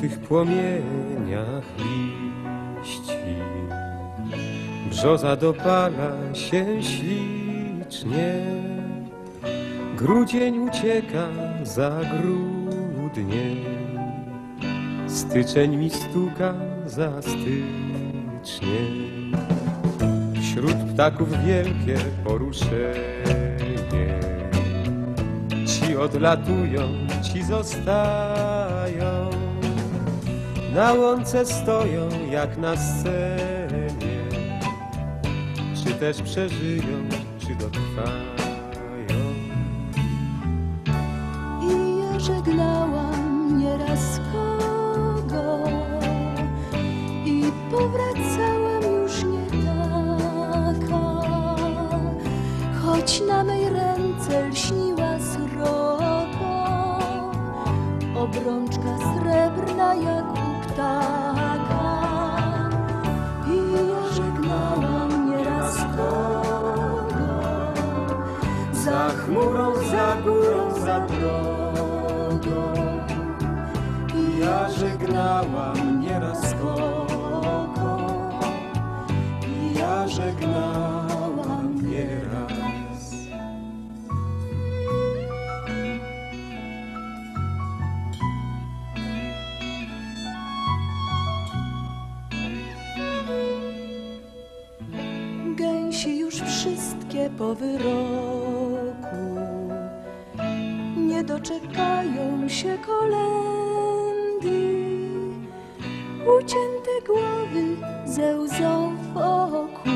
tych płomieniach liści. Brzoza dopala się ślicznie, grudzień ucieka za grudniem, styczeń mi stuka za styczniem. Wśród ptaków wielkie poruszenie, ci odlatują, ci zostają. Na łące stoją jak na scenie, czy też przeżyją, czy dotrwają. I ja żegnałam nieraz kogo. I powracałam już nie taka, choć na mej ręce lśniła srogo, obrączka srebrna jak I chmurą, za górą, za drogą. Ja żegnałam wszystkie po wyroku nie doczekają się kolendy. Ucięte głowy ze łzą w oku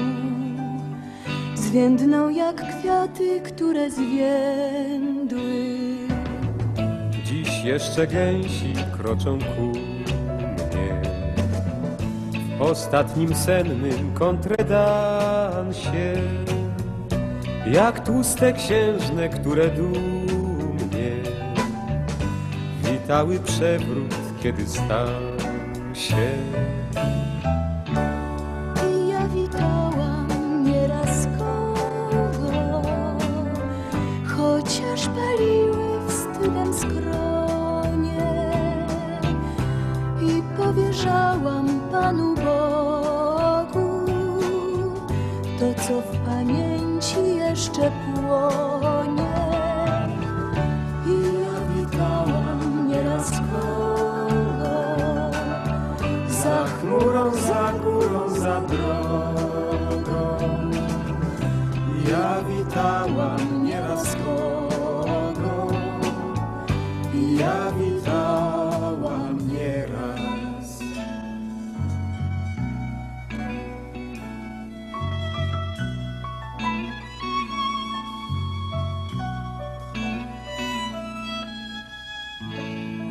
zwiędną jak kwiaty, które zwiędły. Dziś jeszcze gęsi kroczą ku ostatnim sennym kontredansie Jak tłuste księżne, które dumnie Witały przewrót, kiedy stał się I ja witałam nieraz kogo, chociaż paliły wstydem skronie. I powierzałam Panu Bogu to, co w pamięci jeszcze płonie.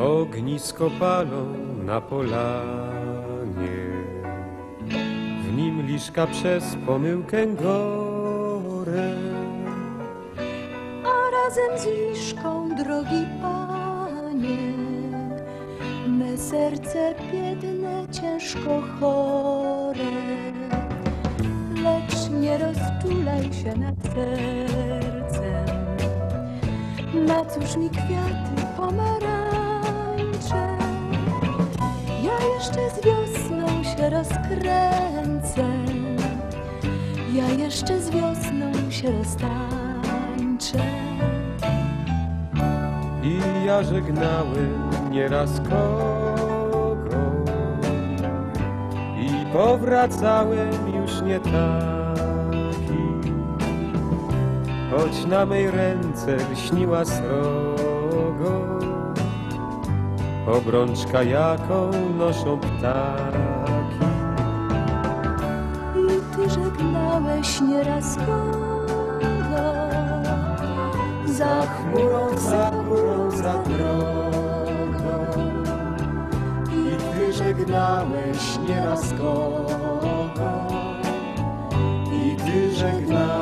Ognisko palą na polanie W nim liszka przez pomyłkę gorę a razem z liszką, drogi panie, me serce biedne, ciężko chore. Lecz nie rozczulaj się nad sercem, na cóż mi kwiaty pomarańcze? Ja jeszcze z wiosną się rozkręcę, ja jeszcze z wiosną się roztańczę. I ja żegnałem nieraz kogo I powracałem już nie taki. Choć na mej ręce lśniła srogo obrączka jaką noszą ptaki. I ty żegnałeś nieraz kogo za chmurą, za chmurą, za drogą. I ty żegnałeś nieraz kogo i ty żegnałeś